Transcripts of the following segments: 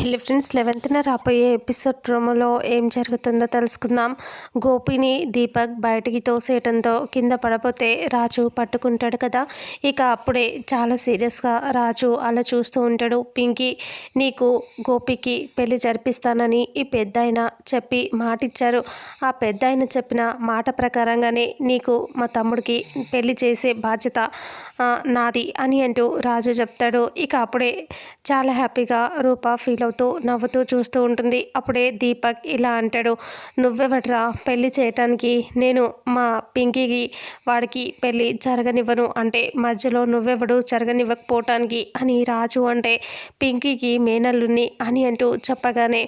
హెల్లీ friends లెవెన్త్న రాబోయే episode ప్రోమోలో ఏం జరుగుతుందో తెలుసుకుందాం. గోపిని దీపక్ బయటికి తోసేయటంతో కింద పడపోతే రాజు పట్టుకుంటాడు కదా. ఇక అప్పుడే చాలా సీరియస్గా రాజు అలా చూస్తూ ఉంటాడు. పింకీ నీకు గోపికి పెళ్ళి జరిపిస్తానని ఈ పెద్ద చెప్పి మాటిచ్చారు. ఆ పెద్ద చెప్పిన మాట ప్రకారంగానే నీకు మా తమ్ముడికి పెళ్ళి చేసే బాధ్యత నాది అని అంటూ రాజు చెప్తాడు. ఇక అప్పుడే చాలా హ్యాపీగా రూప ఫీల్ అవుతూ నవ్వుతూ చూస్తూ ఉంటుంది. అప్పుడే దీపక్ ఇలా అంటాడు నువ్వెవట్రా పెళ్ళి చేయటానికి నేను మా పింకీకి వాడికి పెళ్ళి జరగనివ్వను అంటే మధ్యలో నువ్వెవడు జరగనివ్వకపోవటానికి అని రాజు అంటే పింకీకి మేనల్లుని అని అంటూ చెప్పగానే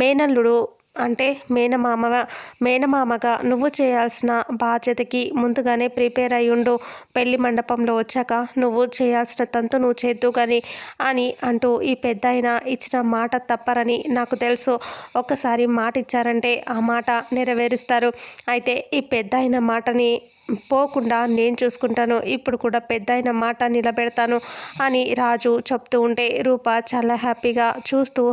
మేనల్లుడు అంటే మేనమామ మేనమామగా నువ్వు చేయాల్సిన బాధ్యతకి ముందుగానే ప్రిపేర్ అయి ఉండు పెళ్ళి మండపంలో వచ్చాక నువ్వు చేయాల్సిన తంతు నువ్వు చేద్దు కానీ అని అంటూ ఈ పెద్ద ఇచ్చిన మాట తప్పరని నాకు తెలుసు. ఒక్కసారి మాట ఇచ్చారంటే ఆ మాట నెరవేరుస్తారు. అయితే ఈ పెద్ద మాటని పోకుండా నేను చూసుకుంటాను ఇప్పుడు కూడా పెద్ద అయిన మాట నిలబెడతాను అని రాజు చెప్తూ ఉంటే రూప చాలా హ్యాపీగా చూస్తూ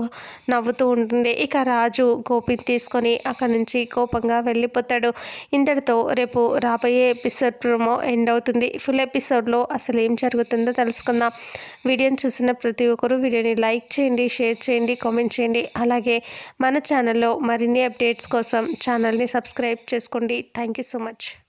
నవ్వుతూ ఉంటుంది. ఇక రాజు గోపిని తీసుకొని అక్కడి నుంచి కోపంగా వెళ్ళిపోతాడు. ఇంతటితో రేపు రాబోయే ఎపిసోడ్ ప్రోమో ఎండ్ అవుతుంది. ఫుల్ ఎపిసోడ్లో అసలు ఏం జరుగుతుందో తెలుసుకుందాం. వీడియోని చూసిన ప్రతి ఒక్కరూ వీడియోని లైక్ చేయండి షేర్ చేయండి కామెంట్ చేయండి. అలాగే మన ఛానల్లో మరిన్ని అప్డేట్స్ కోసం ఛానల్ని సబ్స్క్రైబ్ చేసుకోండి. Thank you so much